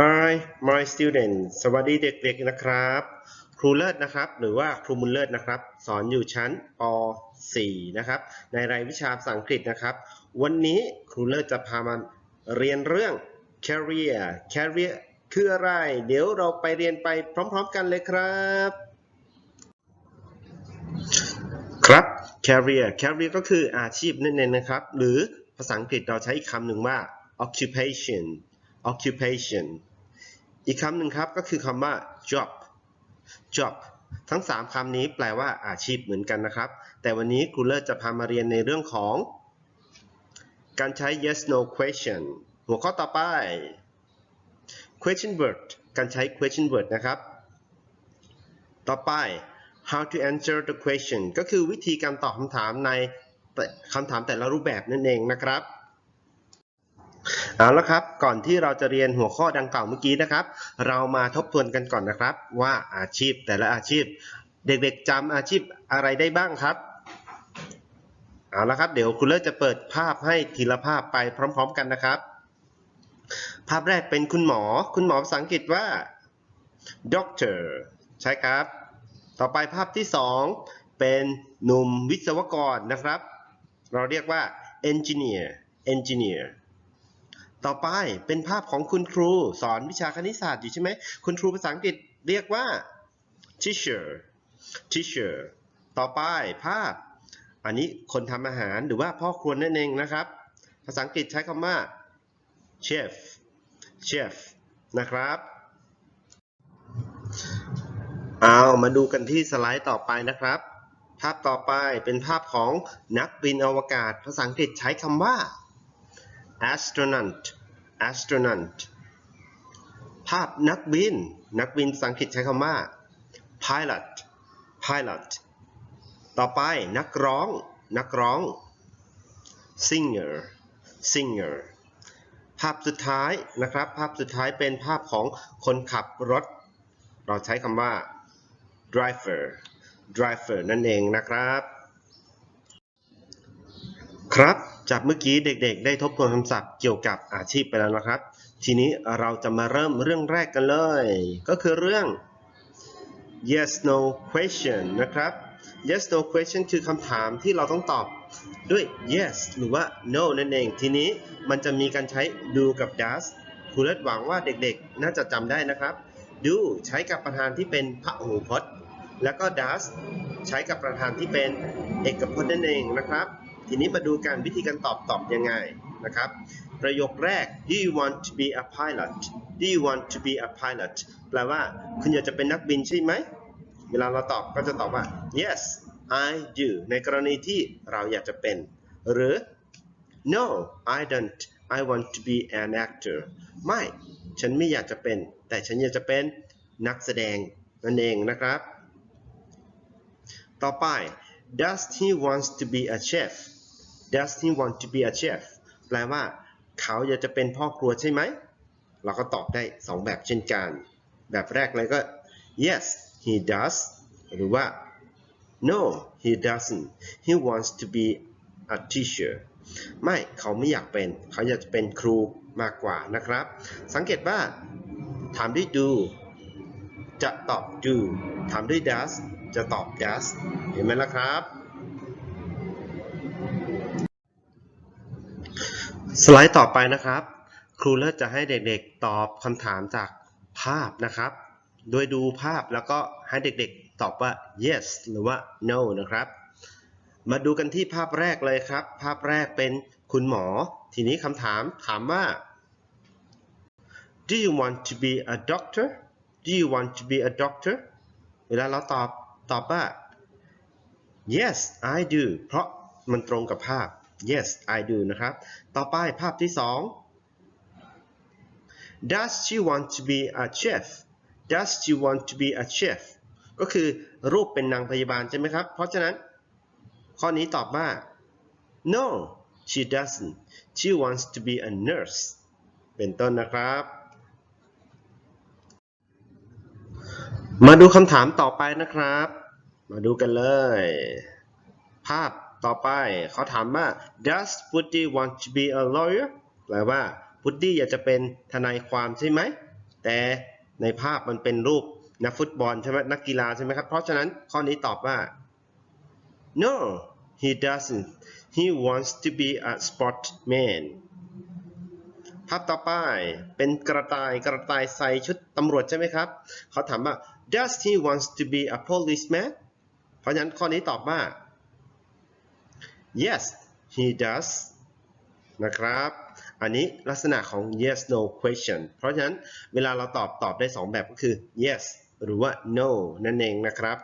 Hi my students สวัสดีเด็กๆนะครับ ครูเลิศนะครับ หรือว่าครูมุลเลิศนะครับ สอนอยู่ชั้นป .4 นะครับ ในรายวิชาภาษาอังกฤษนะครับ วันนี้ครูเลิศจะพามาเรียนเรื่อง career career คืออะไร เดี๋ยวเราไปเรียนไปพร้อมๆกันเลยครับ ครับ career career ก็คืออาชีพนั่นเองนะครับ หรือภาษาอังกฤษเราใช้อีกคำหนึ่งว่า occupation occupation อีกคำหนึ่งครับก็คือคำว่า job job ทั้ง 3 คำนี้แปลว่าอาชีพเหมือนกันนะครับ แต่วันนี้ครูเลิศจะพามาเรียนในเรื่องของ การใช้ yes no question หัวข้อต่อไป question word การใช้ question word นะครับ ต่อไป how to answer the question ก็คือวิธีการตอบคำถามในคำถามแต่ละรูปแบบนั่นเองนะครับ เอาละครับก่อนที่เราจะเรียนหัวข้อดังกล่าวเมื่อกี้นะครับ เรามาทบทวนกันก่อนนะครับ ว่าอาชีพแต่ละอาชีพ เด็กๆจำอาชีพอะไรได้บ้างครับเอาละครับเดี๋ยวคุณเลิศจะเปิดภาพให้ทีละภาพไปพร้อม ๆ กันนะครับ ภาพแรกเป็นคุณหมอ คุณหมอภาษาอังกฤษว่า doctor ใช่ครับ ต่อไปภาพที่สองเป็นหนุ่มวิศวกรนะครับ เราเรียกว่า engineer engineer ต่อไปเป็นภาพของคุณครูสอนวิชาคณิตศาสตร์อยู่ใช่ไหมคุณครูภาษาอังกฤษเรียกว่า teacher teacher ต่อไปภาพ อันนี้คนทำอาหารหรือว่าพ่อครัวนั่นเองนะครับ ภาษาอังกฤษใช้คำว่า chef chef นะครับเอามาดูกันที่สไลด์ต่อไปนะครับ ภาพต่อไปเป็นภาพของนักบินอวกาศ ภาษาอังกฤษใช้คำว่า astronaut astronaut ภาพนักบิน นักบินภาษาอังกฤษใช้คำว่า pilot pilot ต่อไปนักร้อง นักร้อง singer singer ภาพสุดท้ายนะครับ ภาพสุดท้ายเป็นภาพของคนขับรถ เราใช้คำว่า driver driver นั่นเองนะครับ ครับ จากเมื่อกี้เด็กๆ ได้ทบทวนคำศัพท์เกี่ยวกับอาชีพไปแล้วนะครับ ทีนี้เราจะมาเริ่มเรื่องแรกกันเลย ก็คือเรื่อง yes no question นะครับ yes no question คือคำถามที่เราต้องตอบด้วย yes หรือว่า no นั่นเอง ทีนี้มันจะมีการใช้ do กับ does ครูเลิศหวังว่าเด็กๆ น่าจะจำได้นะครับ do ใช้กับประธานที่เป็นพหูพจน์ แล้วก็ does ใช้กับประธานที่เป็นเอกพจน์นั่นเองนะครับ ทีนี้มาดูการวิธีการตอบตอบยังไงนะครับ ประโยคแรก do you want to be a pilot do you want to be a pilot แปลว่าคุณอยากจะเป็นนักบินใช่ไหม เวลาเราตอบก็จะตอบว่า yes I do ในกรณีที่เราอยากจะเป็น หรือ no I don't I want to be an actor ไม่ ฉันไม่อยากจะเป็น แต่ฉันอยากจะเป็นนักแสดงนั่นเองนะครับ ต่อไป does he wants to be a chef does he want to be a chef แปลว่า เขาอยากจะเป็นพ่อครัวใช่ไหม เราก็ตอบได้ 2 แบบเช่นกัน แบบแรกเลยก็ yes he does หรือว่า no he doesn't he wants to be a teacher ไม่เขาไม่อยากเป็น เขาอยากจะเป็นครูมากกว่านะครับ สังเกตว่า ถามด้วย do จะตอบ do ถามด้วย does จะตอบ does เห็นไหมล่ะครับ สไลด์ต่อไปนะครับ ครูเลิศจะให้เด็กๆ ตอบคำถามจากภาพนะครับ โดยดูภาพแล้วก็ให้เด็กๆ ตอบว่า yes หรือว่า no นะครับ มาดูกันที่ภาพแรกเลยครับ ภาพแรกเป็นคุณหมอ ทีนี้คำถามถามว่า do you want to be a doctor do you want to be a doctor เวลาเราตอบตอบว่า yes I do เพราะมันตรงกับภาพ yes I do นะครับ ต่อไปภาพที่สอง does she want to be a chef does she want to be a chef ก็คือรูปเป็นนางพยาบาลใช่ไหมครับ เพราะฉะนั้น ข้อนี้ตอบว่า no she doesn't she wants to be a nurse เป็นต้นนะครับ มาดูคำถามต่อไปนะครับ มาดูกันเลย ภาพ ต่อไปเขาถามว่า does Woody want to be a lawyer แปลว่าพุดดี้อยากจะเป็นทนายความใช่ไหม แต่ในภาพมันเป็นรูปนักฟุตบอลใช่ไหมนักกีฬาใช่ไหมครับ เพราะฉะนั้นข้อนี้ตอบว่า no he doesn't he wants to be a sportsman ภาพต่อไปเป็นกระต่ายกระต่ายใส่ชุดตำรวจใช่ไหมครับ เขาถามว่า does he wants to be a policeman เพราะฉะนั้นข้อนี้ตอบว่า yes he does นะครับ อันนี้ลักษณะของ yes no question เพราะฉะนั้นเวลาเราตอบตอบได้ 2 แบบก็คือ yes หรือว่า no นั่นเองนะครับ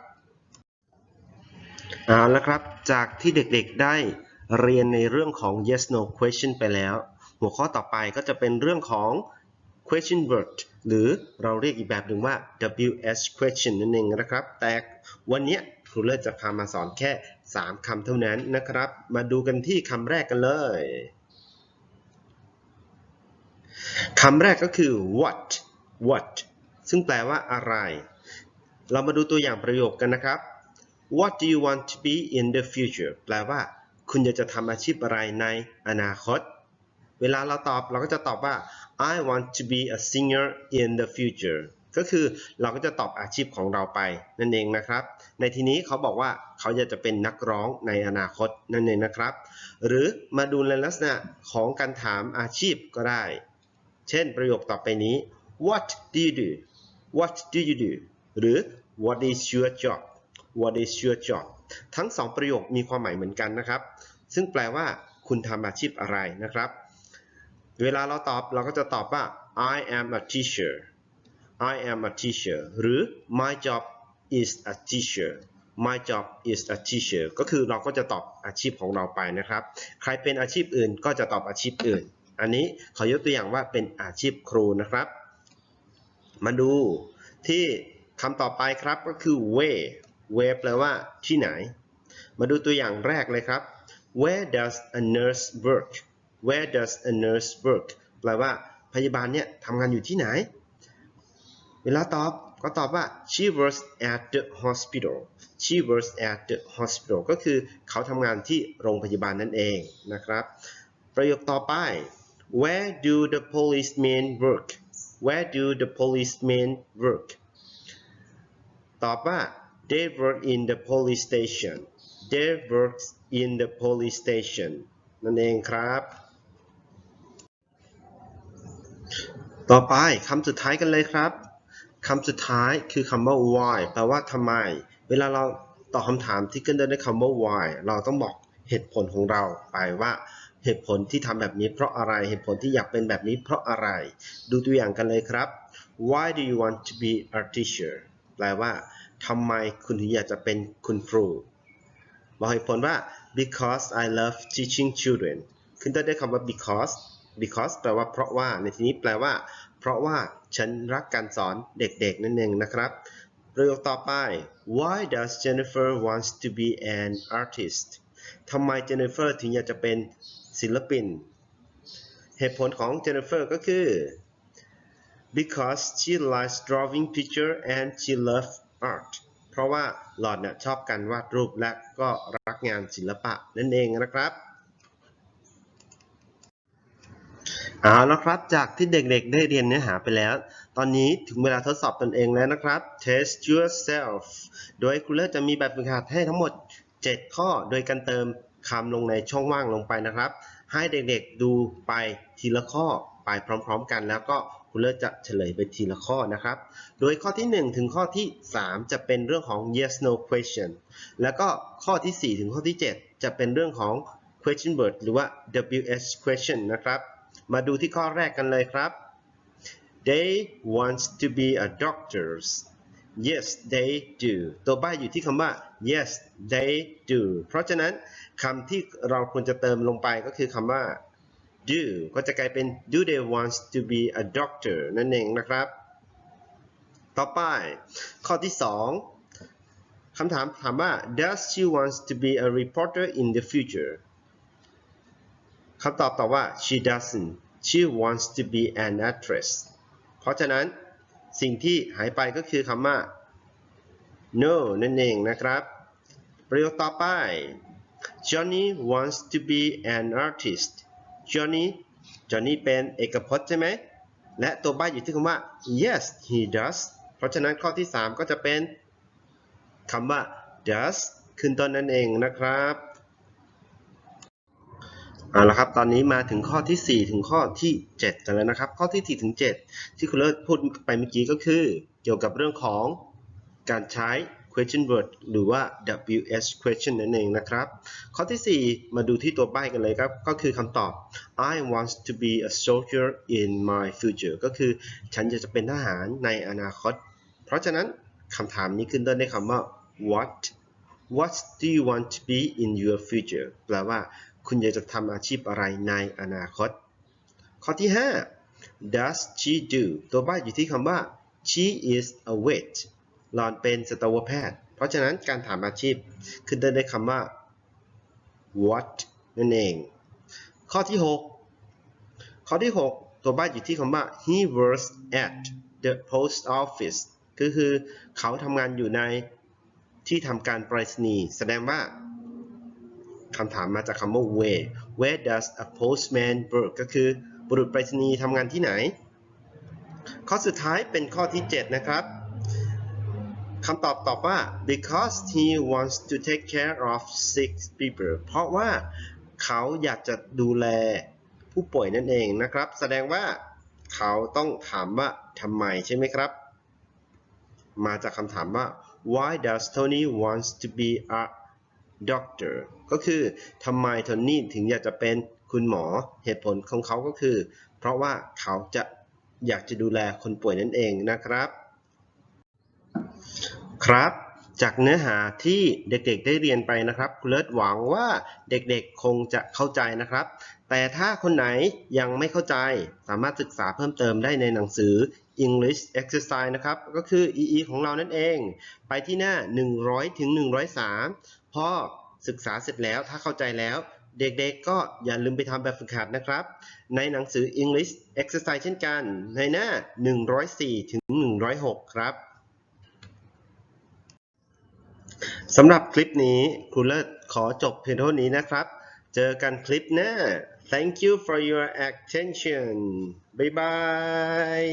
เอาละครับ จากที่เด็กๆได้เรียนในเรื่องของ yes no question ไปแล้ว หัวข้อต่อไปก็จะเป็นเรื่องของ question word หรือเราเรียกอีกแบบหนึ่งว่า WH question นั่นเองนะครับ แต่วันนี้ ครูเลิศจะพามาสอนแค่ 3คำเท่านั้นนะครับ มาดูกันที่คำแรกกันเลยคำแรกก็คือ what what ซึ่งแปลว่าอะไร เรามาดูตัวอย่างประโยคกันนะครับ What do you want to be in the future แปลว่า คุณอยากจะทำอาชีพอะไรในอนาคต เวลาเราตอบเราก็จะตอบว่า I want to be a singer in the future ก็คือเราก็จะตอบอาชีพของเราไปนั่นเองนะครับ ในทีนี้เขาบอกว่าเขาอยากจะเป็นนักร้องในอนาคตนั่นเองนะครับ หรือมาดูในลักษณะของการถามอาชีพก็ได้ เช่นประโยคต่อไปนี้ What do you do What do you do หรือ What is your job What is your job ทั้งสองประโยคมีความหมายเหมือนกันนะครับ ซึ่งแปลว่าคุณทำอาชีพอะไรนะครับ เวลาเราตอบเราก็จะตอบว่า I am a teacher I am a teacher หรือ my job is a teacher my job is a teacher ก็คือเราก็จะตอบอาชีพของเราไปนะครับ ใครเป็นอาชีพอื่นก็จะตอบอาชีพอื่น อันนี้ขอยกตัวอย่างว่าเป็นอาชีพครูนะครับ มาดูที่คำต่อไปครับก็คือ where where แปลว่าที่ไหน มาดูตัวอย่างแรกเลยครับ where does a nurse work where does a nurse work แปลว่าพยาบาลเนี่ยทำงานอยู่ที่ไหน เวลาตอบก็ตอบว่า she works at the hospital she works at the hospital ก็คือเขาทำงานที่โรงพยาบาลนั่นเองนะครับ ประโยคต่อไป where do the policemen work where do the policemen work ตอบว่า they work in the police station they work in the police station นั่นเองครับ ต่อไปคำสุดท้ายกันเลยครับำสุดท้ายคือคำว่า why แปลว่าทำไม เวลาเราตอบคำถามที่ขึ้นต้นด้วยคำว่า why เราต้องบอกเหตุผลของเราไปว่าเหตุผลที่ทำแบบนี้เพราะอะไร เหตุผลที่อยากเป็นแบบนี้เพราะอะไร ดูตัวอย่างกันเลยครับ why do you want to be a teacher แปลว่าทำไมคุณถึงอยากจะเป็นคุณครู บอกเหตุผลว่า because I love teaching children ขึ้นต้นด้วยคำว่า because because แปลว่าเพราะว่าในที่นี้แปลว่า เพราะว่าฉันรักการสอนเด็กๆ นั่นเองนะครับประโยคต่อไป why does Jennifer wants to be an artist ทำไม Jennifer ถึงอยากจะเป็นศิลปิน เหตุผลของ Jennifer ก็คือ because she likes drawing picture and she loves art เพราะว่าหลอดเนี่ยชอบการวาดรูปและก็รักงานศิลปะนั่นเองนะครับ เอาละครับ จากที่เด็กๆได้เรียนเนื้อหาไปแล้ว ตอนนี้ถึงเวลาทดสอบตนเองแล้วนะครับ test yourself โดยครูเลอร์จะมีแบบฝึกหัดให้ทั้งหมด 7 ข้อ โดยการเติมคำลงในช่องว่างลงไปนะครับ ให้เด็กๆดูไปทีละข้อไปพร้อมๆกันแล้วก็ครูเลอร์จะเฉลยไปทีละข้อนะครับ โดยข้อที่ 1 ถึงข้อที่ 3 จะเป็นเรื่องของ yes no question แล้วก็ข้อที่ 4 ถึงข้อที่ 7 จะเป็นเรื่องของ question word หรือว่า WH question นะครับ มาดูที่ข้อแรกกันเลยครับ they wants to be a doctors yes they do ตัวบ้อยู่ที่คำว่า yes they do เพราะฉะนั้นคำที่เราควรจะเติมลงไปก็คือคำว่า do ก็จะกลายเป็น do they wants to be a doctor นั่นเองนะครับ ต่อไป ข้อที่ 2คำถามถามว่า does she wants to be a reporter in the future คำตอบตอบว่า she doesn't she wants to be an actress เพราะฉะนั้นสิ่งที่หายไปก็คือคำว่า no นั่นเองนะครับ ประโยคต่อไป Johnny wants to be an artist Johnny Johnny เป็นเอกพจน์ใช่ไหม และตัวบ้อยู่ที่คำว่า yes he does เพราะฉะนั้นข้อที่ 3 ก็จะเป็นคำว่า does ขึ้นต้นนั่นเองนะครับ เอาละครับ ตอนนี้มาถึงข้อที่ 4 ถึงข้อที่ 7 กันแล้วนะครับ ข้อที่ 4 ถึง 7 ที่คุณเลิศพูดไปเมื่อกี้ก็คือ เกี่ยวกับเรื่องของการใช้ question word หรือว่า WH question นั่นเองนะครับ ข้อที่ 4 มาดูที่ตัวใบ้กันเลยครับ ก็คือคำตอบ I want to be a soldier in my future ก็คือฉันอยากจะเป็นทหารในอนาคต เพราะฉะนั้นคำถามนี้ขึ้นต้นด้วยคำว่า what what do you want to be in your future แปลว่า คุณอยากจะทำอาชีพอะไรในอนาคต ข้อที่ 5 does she do ตัวบ้าอยู่ที่คำว่า she is a vet หลอนเป็นสัตวแพทย์ เพราะฉะนั้นการถามอาชีพขึ้นต้นด้วยคำว่า what นั่นเอง ข้อที่ 6 ข้อที่ 6 ตัวบ้าอยู่ที่คำว่า he works at the post office ก็คือเขาทำงานอยู่ในที่ทำการไปรษณีย์แสดงว่า คำถามมาจากคำว่า where where does a postman work ก็คือบุรุษไปรษณีย์ทำงานที่ไหน ข้อสุดท้ายเป็นข้อที่ 7 นะครับคำตอบตอบว่า because he wants to take care of sick people เพราะว่าเขาอยากจะดูแลผู้ป่วยนั่นเองนะครับ แสดงว่าเขาต้องถามว่าทำไมใช่ไหมครับ มาจากคำถามว่า why does Tony wants to be a doctor ก็คือทำไมโทนี่ถึงอยากจะเป็นคุณหมอเหตุผลของเขาก็คือ เพราะว่าเขาจะอยากจะดูแลคนป่วยนั่นเองนะครับ ครับ จากเนื้อหาที่เด็กๆได้เรียนไปนะครับคุณเลิศหวังว่าเด็กๆคงจะเข้าใจนะครับ แต่ถ้าคนไหนยังไม่เข้าใจ สามารถศึกษาเพิ่มเติมได้ในหนังสือ English Exercise นะครับ ก็คือ EE ของเรานั่นเอง ไปที่หน้า 100ถึง103 พอศึกษาเสร็จแล้วถ้าเข้าใจแล้ว เด็กๆก็อย่าลืมไปทำแบบฝึกหัดนะครับ ในหนังสือ English Exercise เช่นกัน ในหน้า 104ถึง106 ครับ สำหรับคลิปนี้ครูเลิศขอจบเพียงเท่านี้นะครับ เจอกันคลิปหน้า Thank you for your attention บ๊ายบาย